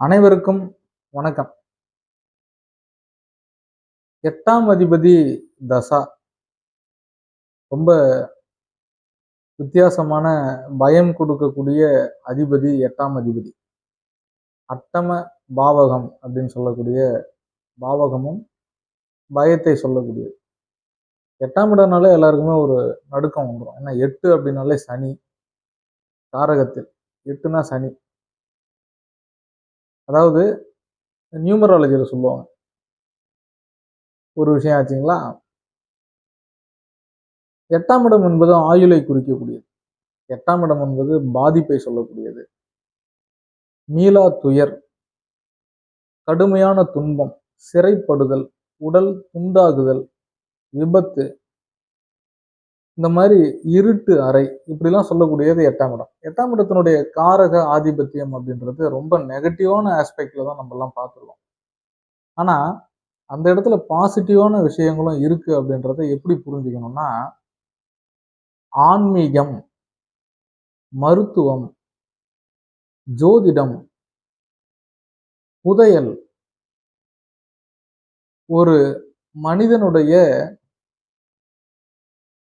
அனைவருக்கும் வணக்கம். எட்டாம் அதிபதி தசா. ரொம்ப வித்தியாசமான பயம் கொடுக்கக்கூடிய அதிபதி எட்டாம் அதிபதி. அட்டம பாவகம் அப்படின்னு சொல்லக்கூடிய பாவகமும் பயத்தை சொல்லக்கூடியது. எட்டாம் இடம்னாலே எல்லாருக்குமே ஒரு நடுக்கம் வந்துடும் ஏன்னா எட்டு அப்படின்னாலே சனி. தாரகத்தில் எட்டுனா சனி. அதாவது நியூமராலஜியில் சொல்லுவாங்க. ஒரு விஷயம் ஆச்சுங்களா? எட்டாம் இடம் என்பது ஆயுளை குறிக்கக்கூடியது. எட்டாம் இடம் என்பது பாதிப்பை சொல்லக்கூடியது. மீளா துயர் கடுமையான துன்பம் சிறைப்படுதல் உடல் துண்டாகுதல் விபத்து இந்த மாதிரி இருட்டு அறை இப்படிலாம் சொல்லக்கூடியது எட்டாம் இடம். எட்டாம் இடத்தினுடைய காரக ஆதிபத்தியம் அப்படின்றது ரொம்ப நெகட்டிவான ஆஸ்பெக்டில் தான் நம்மலாம் பார்த்துருக்கோம். ஆனால் அந்த இடத்துல பாசிட்டிவான விஷயங்களும் இருக்குது அப்படின்றத எப்படி புரிஞ்சுக்கணும்னா ஆன்மீகம் மருத்துவம் ஜோதிடம் புதையல் ஒரு மனிதனுடைய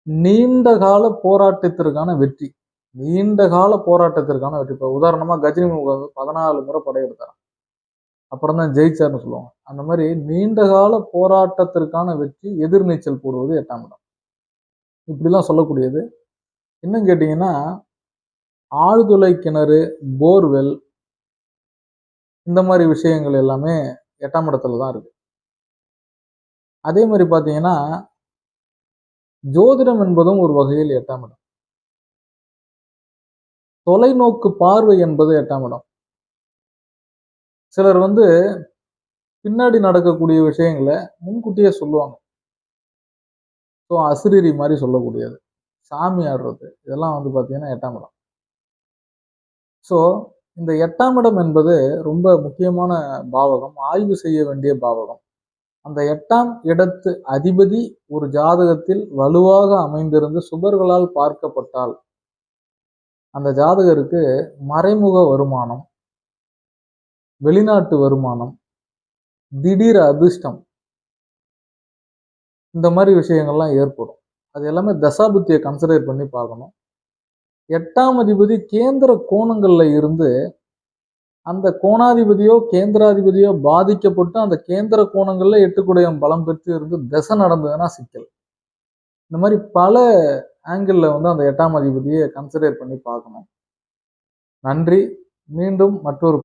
நீண்ட கால போராட்டத்திற்கான வெற்றி. நீண்ட கால போராட்டத்திற்கான வெற்றி. இப்போ உதாரணமாக கஜினி முகம் வந்து பதினாலு முறை படையெடுத்தார் அப்புறம் தான் ஜெயிச்சார்னு சொல்லுவாங்க. அந்த மாதிரி நீண்ட கால போராட்டத்திற்கான வெற்றி எதிர்நீச்சல் போடுவது எட்டாம் இடம். இப்படிலாம் சொல்லக்கூடியது. இன்னும் கேட்டிங்கன்னா ஆழ்துளை கிணறு போர்வெல் இந்த மாதிரி விஷயங்கள் எல்லாமே எட்டாம் இடத்துல தான் இருக்குது அதே மாதிரி பார்த்தீங்கன்னா ஜோதிடம் என்பதும் ஒரு வகையில் எட்டாம் இடம். தொலைநோக்கு பார்வை என்பது எட்டாம் இடம். சிலர் வந்து பின்னாடி நடக்கக்கூடிய விஷயங்களை முன்கூட்டியே சொல்லுவாங்க. ஸோ அசிரிரி மாதிரி சொல்லக்கூடியது. சாமி ஆடுறது இதெல்லாம் வந்து பார்த்தீங்கன்னா எட்டாம் இடம். ஸோ இந்த எட்டாம் இடம் என்பது ரொம்ப முக்கியமான பாவகம் ஆய்வு செய்ய வேண்டிய பாவகம். அந்த எட்டாம் இடத்து அதிபதி ஒரு ஜாதகத்தில் வலுவாக அமைந்திருந்து சுபர்களால் பார்க்கப்பட்டால் அந்த ஜாதகருக்கு மறைமுக வருமானம் வெளிநாட்டு வருமானம் திடீர் அதிர்ஷ்டம் இந்த மாதிரி விஷயங்கள்லாம் ஏற்படும். அது எல்லாமே தசாபுத்தியை கன்சிடர் பண்ணி பார்க்கணும். எட்டாம் அதிபதி கேந்திர கோணங்களில் இருந்து அந்த கோணாதிபதியோ கேந்திராதிபதியோ பாதிக்கப்பட்டு அந்த கேந்திர கோணங்கள்ல எட்டுக்குடையம் பலம் பெற்று இருந்து திசை நடந்ததுன்னா சிக்கல். இந்த மாதிரி பல ஆங்கிளில் வந்து அந்த எட்டாம் அதிபதியை கன்சிடர் பண்ணி பார்க்கணும். நன்றி. மீண்டும் மற்றொரு